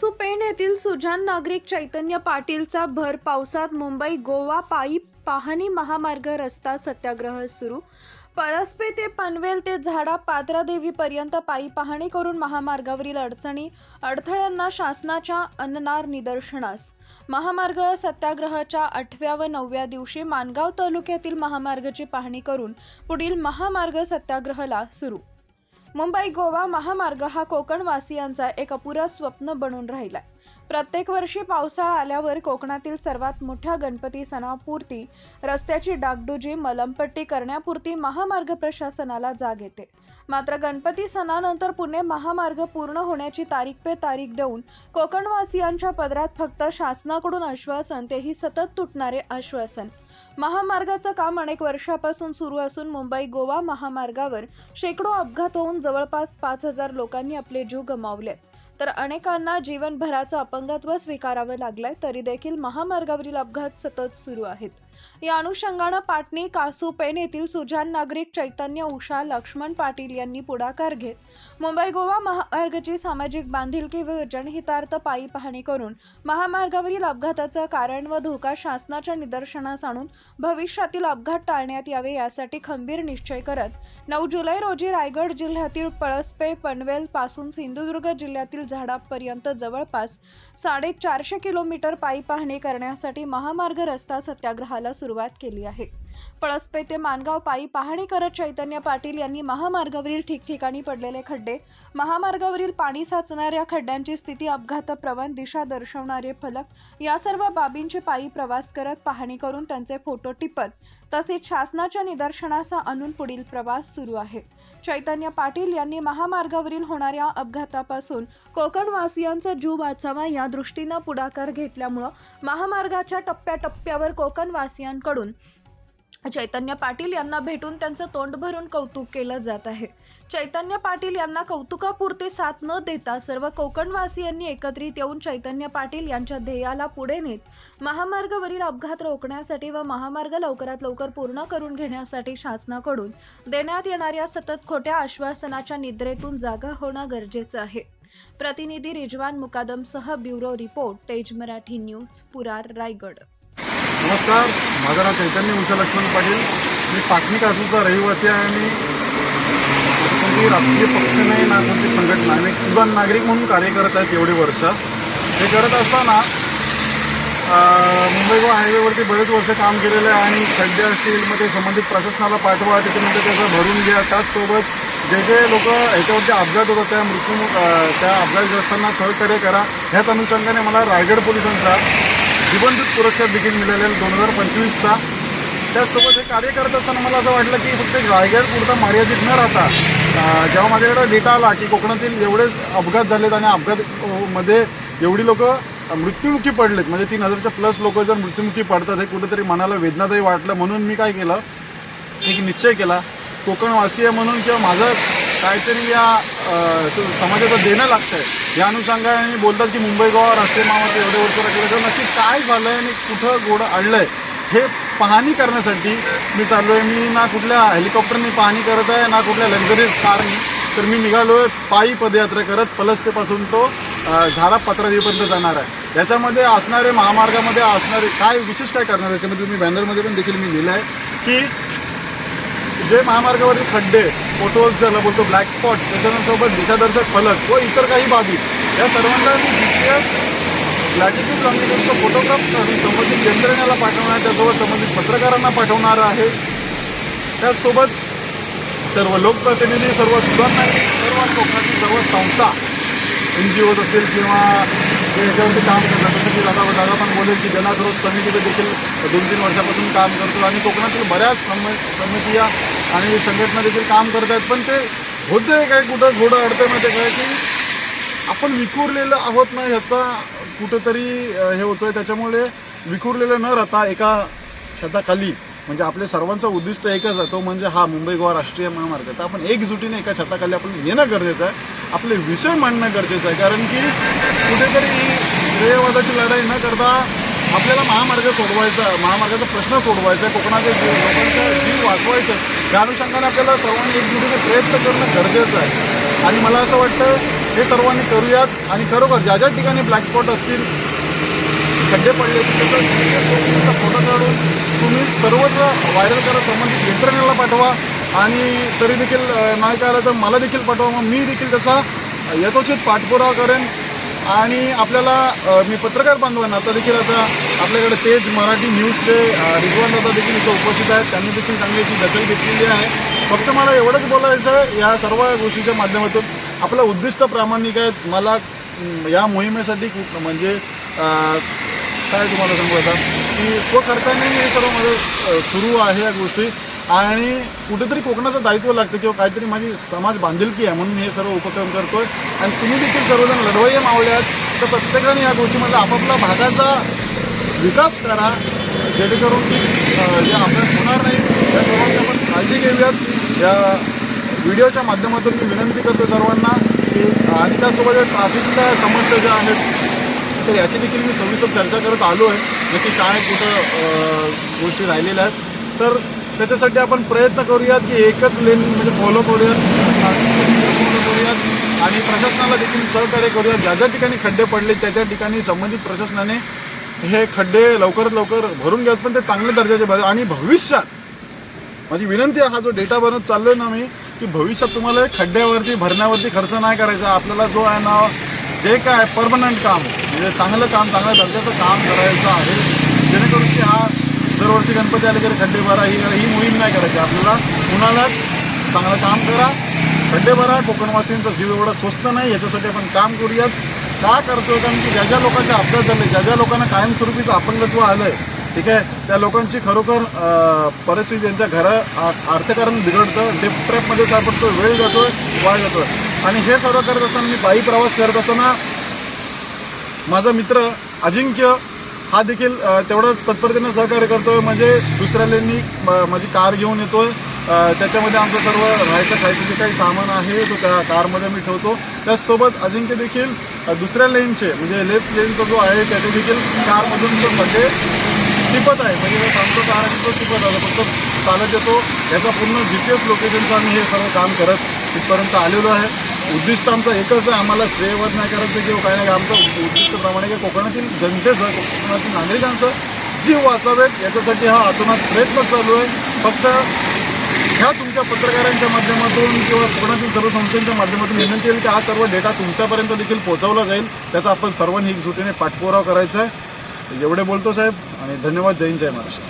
कासुपेण येथील सुजान नागरिक चैतन्य पाटीलचा भर पावसात मुंबई गोवा पायी पाहणी महामार्ग रस्ता सत्याग्रह सुरू. परस्पे ते पनवेल ते झाडा पात्रादेवीपर्यंत पायी पाहणी करून महामार्गावरील अडचणी अडथळ्यांना शासनाच्या अन्नार निदर्शनास. महामार्ग सत्याग्रहाच्या आठव्या व नवव्या दिवशी मानगाव तालुक्यातील महामार्गाची पाहणी करून पुढील महामार्ग सत्याग्रहाला सुरू. मुंबई गोवा महामार्ग हा कोकणवासियांचा एक अपुरा स्वप्न बनून राहिला प्रत्येक वर्षी पावसाळा आल्यावर कोकणातील सर्वात मोठ्या गणपती सणापुरती रस्त्याची डागडुजी मलमपट्टी करण्यापुरती महामार्ग प्रशासनाला जाग येते. मात्र गणपती सणानंतर पुणे महामार्ग पूर्ण होण्याची तारीख पे तारीख देऊन कोकणवासियांच्या पदरात फक्त शासनाकडून आश्वासन तेही सतत तुटणारे आश्वासन. महामार्गाचं काम अनेक वर्षापासून सुरू असून मुंबई गोवा महामार्गावर शेकडो अपघात होऊन जवळपास पाच हजार लोकांनी आपले जीव गमावले. तर अनेकांना जीवनभराचं अपंगत्व स्वीकारावं लागलंय तरी देखील महामार्गावरील अपघात सतत सुरू आहेत. या अनुषंगानं पाटणी कासूपेन येथील सुजान नागरिक चैतन्य उषा लक्ष्मण पाटील यांनी पुढाकार घेत मुंबई गोवा महामार्गाची सामाजिक बांधिलकी व जनहितार्थ पायी पाहणी करून महामार्गावरील अपघाताचं कारण व धोका शासनाच्या निदर्शनास आणून भविष्यातील अपघात टाळण्यात यावे यासाठी खंबीर निश्चय करत नऊ जुलै रोजी रायगड जिल्ह्यातील पळसपे पनवेल पासून सिंधुदुर्ग जिल्ह्यातील झाडापर्यंत जवळपास साडेचारशे किलोमीटर पायी पाहणी करण्यासाठी महामार्ग रस्ता सत्याग्रहाला सुरुवात केली आहे. पळसपे ते मानगाव पायी पाहणी करत चैतन्य पाटील यांनी महामार्गावरील ठिकठिकाणी पडलेले खड्डे महामार्गावरील पाणी साचणाऱ्या खड्ड्यांची स्थिती अपघात प्रवण दिशा दर्शवणारे फलक या सर्व बाबींची पायी प्रवास करत पाहणी करून त्यांचे फोटो टिपत तसेच शासनाच्या निदर्शनास आणून पुढील प्रवास सुरू आहे. चैतन्य पाटील यांनी महामार्गावरील होणाऱ्या अपघातापासून कोकणवासियांचा जीव वाचावा या दृष्टीनं पुढाकार घेतल्यामुळं महामार्गाच्या टप्प्याटप्प्यावर कोकणवासियांकडून चैतन्य पाटील यांना भेटून त्यांचं तोंड भरून कौतुक केलं जात आहे. चैतन्य पाटील यांना कौतुकापुरते साथ न देता सर्व कोकणवासियांनी एकत्रित येऊन चैतन्य पाटील यांच्या ध्येयाला पुढे नेत महामार्गावरील अपघात रोखण्यासाठी व महामार्ग लवकरात लवकर पूर्ण करून घेण्यासाठी शासनाकडून देण्यात येणाऱ्या सतत खोट्या आश्वासनाच्या निद्रेतून जागा होणं गरजेचं आहे. प्रतिनिधी रिजवान मुकादमसह ब्युरो रिपोर्ट तेज मराठी न्यूज पुरार रायगड. नमस्कार माझं नाव चैतन्य उषा लक्ष्मण पाटील. मी पाटणी कासूचा रहिवासी आहे आणि कोणती राजकीय पक्ष नाही ना कोणती संघटना मी सुजान नागरिक म्हणून कार्य करत आहेत एवढी वर्ष. हे करत असताना मुंबई गोवा हायवेवरती बरेच वर्ष काम केलेलं आहे आणि खड्डे असतील मग ते संबंधित प्रशासनाला पाठवा त्याच्यामध्ये त्याचं भरून घ्या. त्याचसोबत जे जे लोक ह्याच्यावरती अपघात होतात त्या मृत्यू त्या अपघातग्रस्तांना सहकार्य करा. ह्याच अनुषंगाने मला रायगड पोलिसांचा जीवनदूत पुरस्कार देखील मिळालेला दोन हजार पंचवीसचा. त्याचसोबत हे कार्य करत असताना मला असं वाटलं की फक्त रायगड पुरता मर्यादित न राहता जेव्हा माझ्याकडे डेटा आला की कोकणातील एवढे अपघात झालेत आणि अपघात मध्ये एवढी लोक मृत्युमुखी पडलेत म्हणजे तीन हजारच्या प्लस लोक जर मृत्युमुखी पडतात हे कुठेतरी मनाला वेदनादायी वाटलं म्हणून मी काय केलं एक निश्चय केला. कोकणवासीय म्हणून किंवा माझं काहीतरी या समाजाचं देणं लागतं आहे या अनुषंगाने बोलतात की मुंबई गोवा राष्ट्रीय महामार्ग एवढे वर्ष केलं तर नक्की काय झालं आहे आणि कुठं गोड आणलं आहे हे पाहणी करण्यासाठी मी चाललो आहे मी ना कुठल्या हेलिकॉप्टरनी पाहणी करत आहे ना कुठल्या लक्झरीज कारनी. तर मी निघालो आहे पायी पदयात्रा करत. पलसपेपासून तो झारा झाडा जाणार आहे. याच्यामध्ये असणारे महामार्गामध्ये असणारे काय विशेष काय करणार आहे त्याच्यामध्ये तुम्ही बॅनरमध्ये पण देखील मी लिहिलं आहे की जे महामार्गावरील खड्डे फोटोज ज्याला बोलतो ब्लॅक स्पॉट त्याच्यासोबत दिशादर्शक फलक व इतर काही बाबी या सर्वांना मी जी पी एस लॅटिट्यूड कम्युनिकेशनचा फोटोग्राफ करून संबंधित यंत्रणेला पाठवणार त्यासोबत संबंधित पत्रकारांना पाठवणार आहे. त्याचसोबत सर्व लोकप्रतिनिधी सर्व सुधारणा सर्व लोकांनी सर्व संस्था एन जी ओज असेल किंवा याच्यावरती काम करतात जसं की दादा दादा पण बोलेल की जनाक्रोश समितीचं देखील दोन तीन वर्षापासून काम करतो आणि कोकणातील बऱ्याच सम समिती आणि संघटना देखील काम करत आहेत पण ते होते काय कुठं घोडं अडतं माहिती काय की आपण विखुरलेलं आहोत ना ह्याचा कुठंतरी हे होतो आहे त्याच्यामुळे विखुरलेलं न राहता एका छताखाली म्हणजे आपल्या सर्वांचं उद्दिष्ट एकच आहे तो म्हणजे हा मुंबई गोवा राष्ट्रीय महामार्ग तर आपण एकजुटीने एका छताखाली आपण येणं गरजेचं आहे. आपले विषय मांडणं गरजेचं आहे. कारण की कुठेतरी ही ध्येयवादाची लढाई न करता आपल्याला महामार्ग सोडवायचा महामार्गाचा प्रश्न सोडवायचा आहे. कोकणाचे जीव लोकांचा जीव वाचवायचं आहे. त्या अनुषंगाने आपल्याला सर्वांनी एकजुटीने प्रयत्न करणं गरजेचं आहे. आणि मला असं वाटतं हे सर्वांनी करूयात. आणि खरोखर ज्या ज्या ठिकाणी ब्लॅक स्पॉट असतील खड्डे पडले की फोटो काढून तुम्ही सर्वत्र व्हायरल करा. संबंधित यंत्रणेला पाठवा. आणि तरी देखील नाही कळलं तर मला देखील पाठवा. मग मी देखील तसा यथोचित पाठपुरावा करेन. आणि आपल्याला मी पत्रकार बांधवांना आता देखील आता आपल्याकडे तेज मराठी न्यूजचे रिजवान दादा देखील इथं उपस्थित आहेत. त्यांनी देखील चांगली याची दखल घेतलेली आहे. फक्त मला एवढंच बोलायचं या सर्व गोष्टीच्या माध्यमातून. आपलं उद्दिष्ट प्रामाणिक आहेत. मला या मोहिमेसाठी खूप म्हणजे काय तुम्हाला सांगू आता? की स्वखर्चाने हे सर्व माझं सुरू आहे या गोष्टी. आणि कुठेतरी कोकणाचं दायित्व लागतं किंवा काहीतरी माझी समाज बांधिलकी आहे म्हणून मी हे सर्व उपक्रम करतोय. आणि तुम्ही देखील सर्वजण लढवय्ये मावले आहेत तर प्रत्येकाने या गोष्टीमधला आपापला भागाचा विकास करा जेणेकरून की जे आपल्याला होणार नाही या सर्वांची आपण काळजी घेऊयात. या व्हिडिओच्या माध्यमातून मी विनंती करतो सर्वांना की आणि त्यासोबत ट्राफिकच्या समस्या ज्या आहेत तर याची देखील मी सविस्तर चर्चा करत आलो आहे नक्की काय कुठं गोष्टी राहिलेल्या आहेत. तर त्याच्यासाठी आपण प्रयत्न करूयात की एकच लेन म्हणजे फॉलो करूयात follow करूयात. आणि प्रशासनाला देखील सहकार्य करूयात. ज्या ज्या ठिकाणी खड्डे पडले त्या त्या ठिकाणी संबंधित प्रशासनाने हे खड्डे लवकरात लवकर भरून घ्यावेत. पण ते चांगल्या दर्जाचे भर आणि भविष्यात माझी विनंती आहे हा जो डेटा बनत चाललोय ना मी की भविष्यात तुम्हाला खड्ड्यावरती भरण्यावरती खर्च नाही करायचा. आपल्याला जो आहे ना जे काय परमनंट काम म्हणजे चांगलं काम चांगल्या दर्जाचं काम करायचं आहे. जेणेकरून की हा दरवर्षी गणपती आले तरी खड्डे भरा ही ही मोहीम नाही करायची. आपल्याला उन्हाळ्यात चांगलं काम करा खड्डे भरा कोकणवासींचा जीव एवढा स्वस्त नाही याच्यासाठी आपण काम करूयात. का करतोय? कारण की ज्या ज्या लोकांचे अपघात झाले ज्या ज्या लोकांना कायमस्वरूपीचं अपंगत्व आलंय ठीक आहे? त्या लोकांची खरोखर परिस्थिती त्यांच्या घरा आ- अर्थकारण बिघडतं डेप ट्रॅपमध्ये सापडतो वेळ जातोय वाय जातोय. आणि हे सर्व करत असताना मी बाई प्रवास करत असताना माझा मित्र अजिंक्य हा देखील तेवढं तत्परतेनं सहकार्य करतोय. म्हणजे दुसऱ्या लेनी म- माझी कार घेऊन येतोय. त्याच्यामध्ये आमचं सर्व राहायचं खायचं जे काही सामान आहे तो त्या कारमध्ये मी ठेवतो. त्याचसोबत अजिंक्य देखील दुसऱ्या लेनचे म्हणजे लेफ्ट लेनचा जो आहे त्याचे देखील कारमधून जो म्हणजे टिपत आहे. म्हणजे सांगतो कार आहे तो टिपत आला फक्त चालत येतो. याचा पूर्ण जी पी एस लोकेशनचं आम्ही हे सर्व काम करत तिथपर्यंत आलेलो आहे. उद्दिष्ट आमचं एकच आहे आम्हाला श्रेयवध नाही करायचं किंवा काही नाही आमचं उद्दिष्टप्रमाणे की कोकणातील जनतेचं कोकणातील नागरिकांचं जीव वाचावेत. याच्यासाठी हा अतोनात प्रयत्न चालू आहे. फक्त ह्या तुमच्या पत्रकारांच्या माध्यमातून किंवा कोकणातील सर्व संस्थांच्या माध्यमातून विनंती येईल की हा सर्व डेटा तुमच्यापर्यंत देखील पोहोचवला जाईल. त्याचा आपण सर्वांनी एकजुटीने पाठपुरावा करायचा आहे. एवढे बोलतो साहेब आणि धन्यवाद. जैन जय महाराष्ट्र.